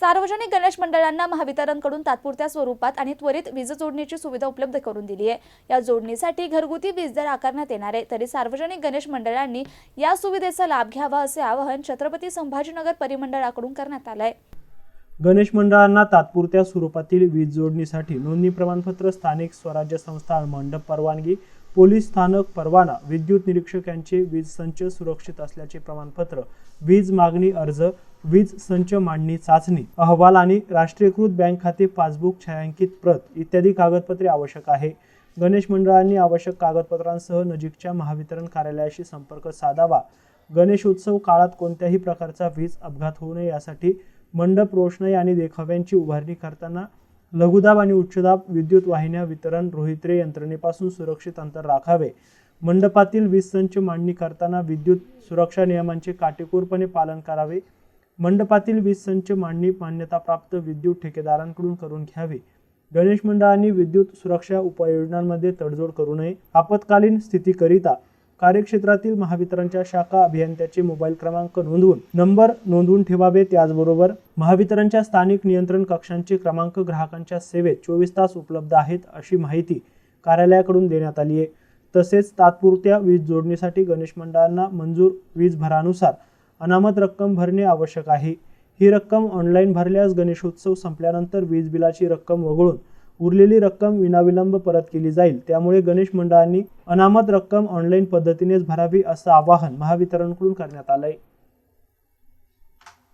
सार्वजनिक गणेश मंडळांना महावितरणकडून तात्पुरत्या स्वरूपात आणि त्वरित वीज जोडणीची सुविधा उपलब्ध करून दिली आहे. या जोडणीसाठी घरगुती वीज दर आकारण्यात येणार आहे. तरी सार्वजनिक गणेश मंडळांनी या सुविधेचा लाभ घ्यावा असे आवाहन छत्रपती संभाजीनगर परिमंडळाकडून करण्यात आलं आहे. गणेश मंडळांना तात्पुरत्या स्वरूपातील वीज जोडणीसाठी नोंदणी प्रमाणपत्र स्थानिक स्वराज्य संस्था मंडप परवानगी पोलीस स्थानक परवाना विद्युत निरीक्षक यांचे वीज संच सुरक्षित असल्याचे प्रमाणपत्र वीज मागणी अर्ज वीज संच मांडणी चाचणी अहवाल आणि राष्ट्रीयकृत बँक खाते पासबुक छायांकित प्रत इत्यादी कागदपत्रे आवश्यक आहे. गणेश मंडळांनी आवश्यक कागदपत्रांसह नजीकच्या महावितरण कार्यालयाशी संपर्क साधावा. गणेशोत्सव काळात कोणत्याही प्रकारचा वीज अपघात होऊ नये यासाठी मंडप रोषणाई आणि देखाव्यांची उभारणी करताना लघुदाब आणि उच्चदाब विद्युत वाहिन्या वितरण रोहित्रे यंत्रणेपासून सुरक्षित अंतर राखावे. मंडपातील वीज संच मांडणी करताना विद्युत सुरक्षा नियमांचे काटेकोरपणे पालन करावे. मंडपातील वीज संच मांडणी मान्यताप्राप्त विद्युत ठेकेदारांकडून करून घ्यावी. गणेश मंडळांनी विद्युत सुरक्षा उपाययोजनांमध्ये तडजोड करू नये. आपत्कालीन स्थितीकरिता कार्यक्षेत्रातील महावितरणच्या शाखा अभियंत्याचे मोबाईल क्रमांक नोंदवून नंबर नोंदवून ठेवावे. त्याचबरोबर महावितरणच्या स्थानिक नियंत्रण कक्षांचे क्रमांक ग्राहकांच्या सेवेत चोवीस तास उपलब्ध आहेत अशी माहिती कार्यालयाकडून देण्यात आली आहे. तसेच तात्पुरत्या वीज जोडणीसाठी गणेश मंडळांना मंजूर वीज भरानुसार अनामत रक्कम भरणे आवश्यक आहे. ही रक्कम ऑनलाईन भरल्यास गणेशोत्सव संपल्यानंतर वीज बिलाची रक्कम वगळून उरलेली रक्कम विनाविलंब परत केली जाईल. त्यामुळे गणेश मंडळांनी अनामत रक्कम ऑनलाईन पद्धतीनेच भरावी असं आवाहन महावितरणकडून करण्यात आलंय.